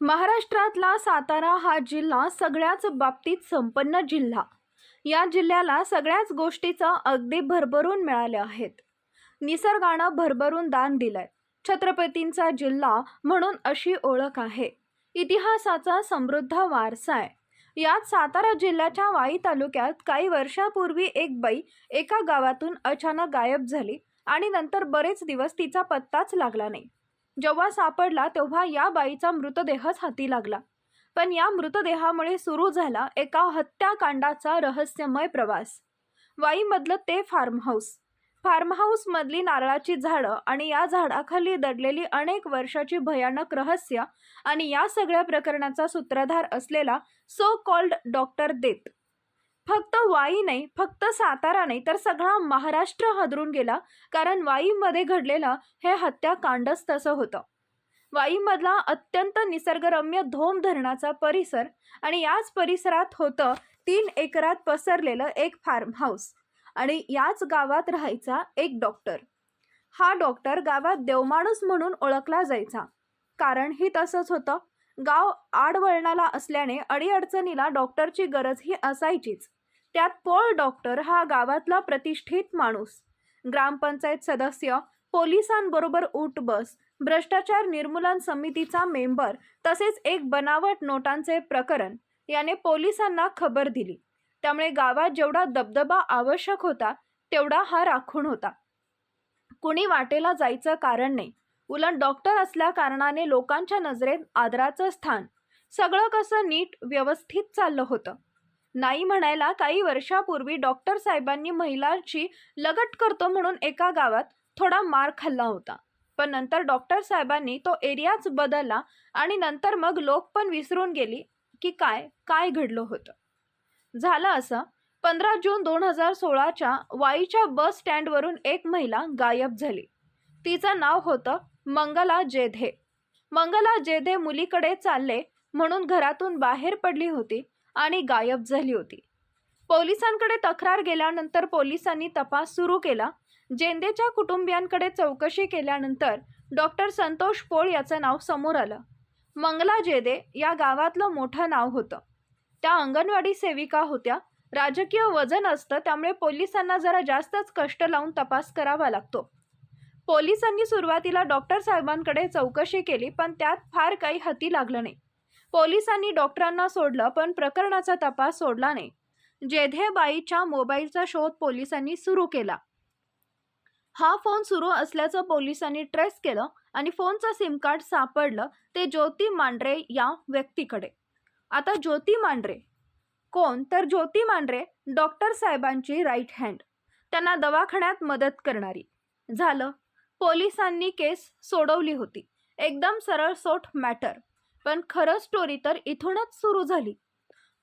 महाराष्ट्रातला सातारा हा जिल्हा सगळ्याच बाबतीत संपन्न जिल्हा. या जिल्ह्याला सगळ्याच गोष्टीचं अगदी भरभरून मिळाल्या आहेत. निसर्गानं भरभरून दान दिलंय. छत्रपतींचा जिल्हा म्हणून अशी ओळख आहे. इतिहासाचा समृद्ध वारसा आहे. यात सातारा जिल्ह्याच्या वाई तालुक्यात काही वर्षापूर्वी एक बाई एका गावातून अचानक गायब झाली आणि नंतर बरेच दिवस तिचा पत्ताच लागला नाही. जेव्हा सापडला तेव्हा या बाईचा मृतदेहच हाती लागला. पण या मृतदेहामुळे सुरू झाला एका हत्याकांडाचा रहस्यमय प्रवास. वाईमधलं ते फार्म हाऊस नारळाची झाडं आणि या झाडाखाली दडलेली अनेक वर्षाची भयानक रहस्य आणि या सगळ्या प्रकरणाचा सूत्रधार असलेला सो कॉल्ड डॉक्टर देत. फक्त वाई नाही फक्त सातारा नाही तर सगळा महाराष्ट्र हादरून गेला. कारण वाईमध्ये घडलेलं हे हत्याकांडच तसं होतं. वाईमधला अत्यंत निसर्गरम्य धोम धरणाचा परिसर आणि याच परिसरात होतं तीन एकरात पसरलेलं एक फार्म हाऊस आणि याच गावात राहायचा एक डॉक्टर. हा डॉक्टर गावात देवमाणूस म्हणून ओळखला जायचा. कारण ही तसंच होतं. गाव आडवळणाला असल्याने अडीअडचणीला डॉक्टरची गरजही असायचीच. त्यात पोळ डॉक्टर हा गावातला प्रतिष्ठित माणूस. ग्रामपंचायत सदस्य पोलिसांबरोबर उठबस भ्रष्टाचार निर्मूलन समितीचा मेंबर तसेच एक बनावट नोटांचे प्रकरण याने पोलिसांना खबर दिली. त्यामुळे गावात जेवढा दबदबा आवश्यक होता तेवढा हा राखून होता. कुणी वाटेला जायचं कारण नाही. उलट डॉक्टर असल्या कारणाने लोकांच्या नजरेत आदराचं स्थान. सगळं कसं नीट व्यवस्थित चाललं होतं. नाही म्हणायला काही वर्षापूर्वी डॉक्टर साहेबांनी महिलांची लगट करतो म्हणून एका गावात थोडा मार खाल्ला होता. पण नंतर डॉक्टर साहेबांनी तो एरियाच बदलला आणि नंतर मग लोक पण विसरून गेली की काय काय घडलं होतं. झालं असं पंधरा जून दोन हजार सोळाच्या वाईच्या बस स्टँडवरून एक महिला गायब झाली. तिचं नाव होतं मंगला जेधे. मंगला जेधे मुलीकडे चालले म्हणून घरातून बाहेर पडली होती आणि गायब झाली होती. पोलिसांकडे तक्रार गेल्यानंतर पोलिसांनी तपास सुरू केला. जेंदेच्या कुटुंबियांकडे चौकशी केल्यानंतर डॉक्टर संतोष पोळ याचं नाव समोर आलं. मंगला जेदे या गावातलं मोठं नाव होतं. त्या अंगणवाडी सेविका होत्या. राजकीय वजन असतं त्यामुळे पोलिसांना जरा जास्तच कष्ट लावून तपास करावा लागतो. पोलिसांनी सुरुवातीला डॉक्टर साहेबांकडे चौकशी केली पण त्यात फार काही हाती लागलं नाही. पोलिसांनी डॉक्टरांना सोडलं पण प्रकरणाचा तपास सोडला नाही. जेधेबाईच्या मोबाईलचा शोध पोलिसांनी सुरू केला. हा फोन सुरू असल्याचं पोलिसांनी ट्रेस केलं आणि फोनचं सिम कार्ड सापडलं ते ज्योती मांढरे या व्यक्तीकडे. आता ज्योती मांढरे. कोण? तर ज्योती मांढरे डॉक्टर साहेबांची राईट हँड त्यांना दवाखान्यात मदत करणारी. झालं. पोलिसांनी केस सोडवली होती. एकदम सरळ सोट मॅटर. पण खरं स्टोरी तर इथूनच सुरू झाली.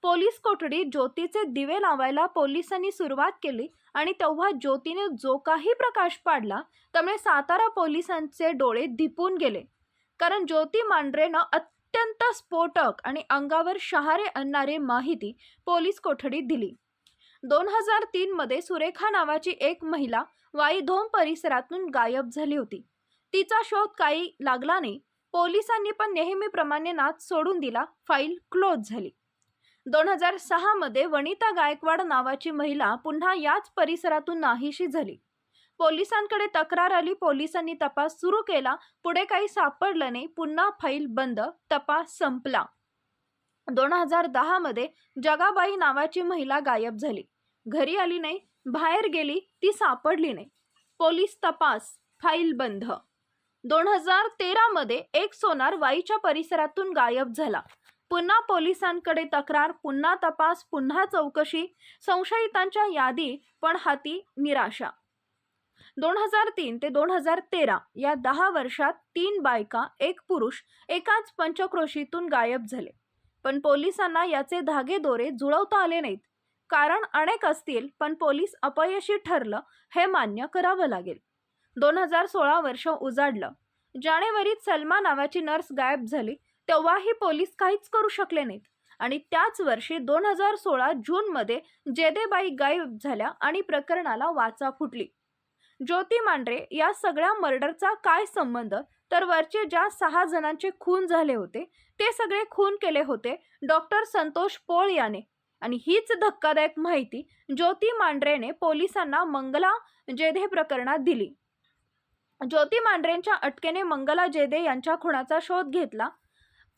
पोलीस कोठडी ज्योतीचे दिवे लावायला पोलिसांनी सुरुवात केली आणि तेव्हा ज्योतीने जो काही प्रकाश पाडला त्यामुळे सातारा पोलिसांचे डोळे दिपून गेले. कारण ज्योती मांढरेनं अत्यंत स्फोटक आणि अंगावर शहारे आणणारी माहिती पोलीस कोठडीत दिली. दोन हजार तीनमध्ये सुरेखा नावाची एक महिला वाईधोम परिसरातून गायब झाली होती. तिचा शोध काही लागला नाही पोलिसांनी पण नेहमीप्रमाणे नाच सोडून दिला फाईल क्लोज झाली. दोन हजार सहामध्ये वनिता गायकवाड नावाची महिला पुन्हा याच परिसरातून नाहीशी झाली. पोलिसांकडे तक्रार आली पोलिसांनी तपास सुरू केला पुढे काही सापडलं नाही पुन्हा फाईल बंद तपास संपला. दोन हजार दहामध्ये जगाबाई नावाची महिला गायब झाली. घरी आली नाही बाहेर गेली ती सापडली नाही. पोलीस तपास फाईल बंद. दोन हजार तेरामध्ये एक सोनार वाईच्या परिसरातून गायब झाला. पुन्हा पोलिसांकडे तक्रार पुन्हा तपास पुन्हा चौकशी संशयितांच्या यादी पण हाती निराशा. दोन हजार तीन ते दोन हजार तेरा या दहा वर्षात तीन बायका एक पुरुष एकाच पंचक्रोशीतून गायब झाले. पण पोलिसांना याचे धागेदोरे जुळवता आले नाहीत. कारण अनेक असतील पण पोलीस अपयशी ठरलं हे मान्य करावं लागेल. दोन हजार सोळा वर्ष उजाडलं. जानेवारीत सलमा नावाची नर्स गायब झाली तेव्हाही पोलीस काहीच करू शकले नाहीत. आणि त्याच वर्षी दोन हजार सोळा जूनमध्ये जेदेबाई गायब झाल्या आणि प्रकरणाला वाचा फुटली. ज्योती मांढरे या सगळ्या मर्डरचा काय संबंध? तर वरचे ज्या सहा जणांचे खून झाले होते ते सगळे खून केले होते डॉक्टर संतोष पोळ याने. आणि हीच धक्कादायक माहिती ज्योती मांढरेने पोलिसांना मंगला जेधे प्रकरणात दिली. ज्योती मांढरेंच्या अटकेने मंगला जेदे यांच्या खुणाचा शोध घेतला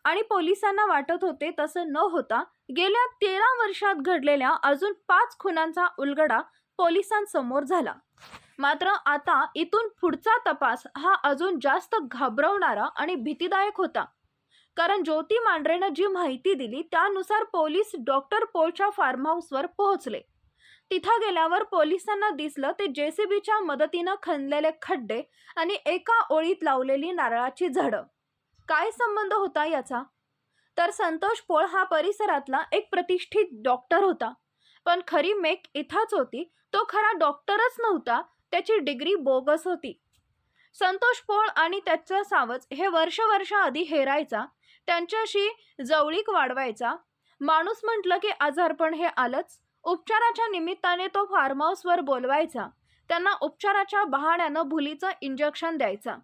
आणि पोलिसांना वाटत होते तसं न होता गेल्या तेरा वर्षात घडलेल्या अजून पाच खुनांचा उलगडा पोलिसांसमोर झाला. मात्र आता इथून पुढचा तपास हा अजून जास्त घाबरवणारा आणि भीतीदायक होता. कारण ज्योती मांढरेनं जी माहिती दिली त्यानुसार पोलीस डॉक्टर पोलच्या फार्म हाऊसवर पोहोचले. तिथं गेल्यावर पोलिसांना दिसलं ते जेसीबीच्या मदतीनं खणलेले खड्डे आणि एका ओळीत लावलेली नारळाची झाडं. काय संबंध होता याचा? तर संतोष पोळ हा परिसरातला एक प्रतिष्ठित डॉक्टर होता. पण खरी मेक इथाच होती तो खरा डॉक्टरच नव्हता त्याची डिग्री बोगस होती. संतोष पोळ आणि त्याचा सावज हे वर्ष वर्ष आधी हेरायचा त्यांच्याशी जवळीक वाढवायचा. माणूस म्हटलं की आजारपण हे आलंच. उपचाराच्या निमित्ताने तो फार्म हाऊसवर बोलवायचा. त्यांना उपचाराच्या बहाण्यानं भुलीचं इंजेक्शन द्यायचा.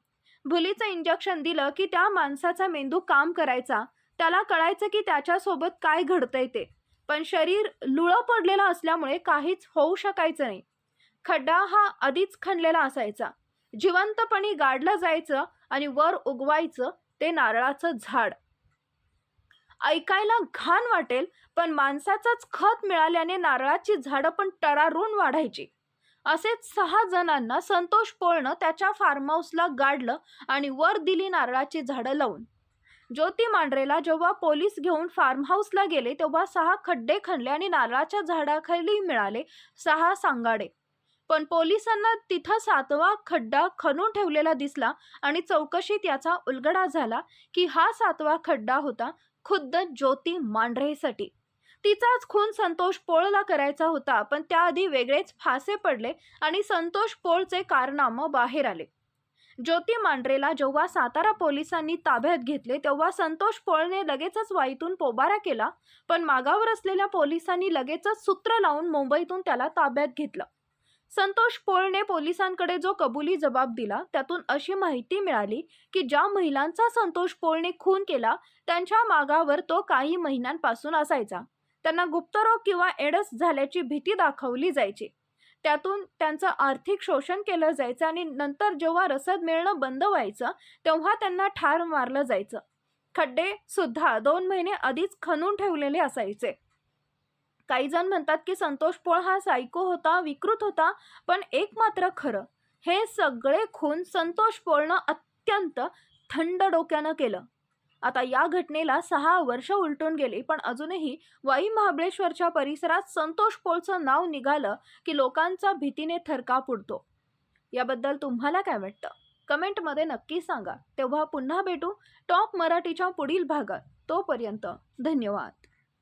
भुलीचं इंजेक्शन दिलं की त्या माणसाचा मेंदू काम करायचा. त्याला कळायचं की त्याच्यासोबत काय घडतंय ते. पण शरीर लुळं पडलेलं असल्यामुळे काहीच होऊ शकायचं नाही. खड्डा हा आधीच खणलेला असायचा. जिवंतपणी गाडलं जायचं आणि वर उगवायचं ते नारळाचं झाड. ऐकायला घाण वाटेल पण माणसाचाच खत मिळाल्याने नारळाची झाडं पण टरारून वाढायची. असेच सहा जणांना संतोष पोळनं त्याच्या फार्म हाऊसला गाडलं आणि वर दिली नारळाची झाडं लावून. ज्योती मांढरेला जेव्हा पोलीस घेऊन फार्म हाऊसला गेले तेव्हा सहा खड्डे खणले आणि नारळाच्या झाडाखाली मिळाले सहा सांगाडे. पण पोलिसांना तिथं सातवा खड्डा खणून ठेवलेला दिसला आणि चौकशीत याचा उलगडा झाला की हा सातवा खड्डा होता खुद्द ज्योती मांढरेसाठी. तिचाच खून संतोष पोळला करायचा होता पण त्याआधी वेगळेच फासे पडले आणि संतोष पोळचे कारनामं बाहेर आले. ज्योती मांढरेला जेव्हा सातारा पोलिसांनी ताब्यात घेतले तेव्हा संतोष पोळने लगेचच वाईतून पोबारा केला पण मागावर असलेल्या पोलिसांनी लगेचच सूत्र लावून मुंबईतून त्याला ताब्यात घेतलं. संतोष पोळने पोलिसांकडे जो कबुली जबाब दिला त्यातून अशी माहिती मिळाली की ज्या महिलांचा संतोष पोळने खून केला त्यांच्या मागावर तो काही महिन्यांपासून असायचा. त्यांना गुप्तरोग किंवा एडस झाल्याची भीती दाखवली जायची. त्यातून त्यांचं आर्थिक शोषण केलं जायचं आणि नंतर जेव्हा रसद मिळणं बंद व्हायचं तेव्हा त्यांना ठार मारलं जायचं. खड्डे सुद्धा दोन महिने आधीच खणून ठेवलेले असायचे. काही जण म्हणतात की संतोष पोळ हा सायको होता विकृत होता पण एक मात्र खरं. हे सगळे खून संतोष पोळनं अत्यंत थंड डोक्यानं केलं. आता या घटनेला सहा वर्ष उलटून गेली पण अजूनही वाई महाबळेश्वरच्या परिसरात संतोष पोळचं नाव निघालं की लोकांचा भीतीने थरकाप उडतो याबद्दल तुम्हाला काय वाटतं? कमेंटमध्ये नक्की सांगा. तेव्हा पुन्हा भेटू टॉप मराठीच्या पुढील भागात. तोपर्यंत धन्यवाद.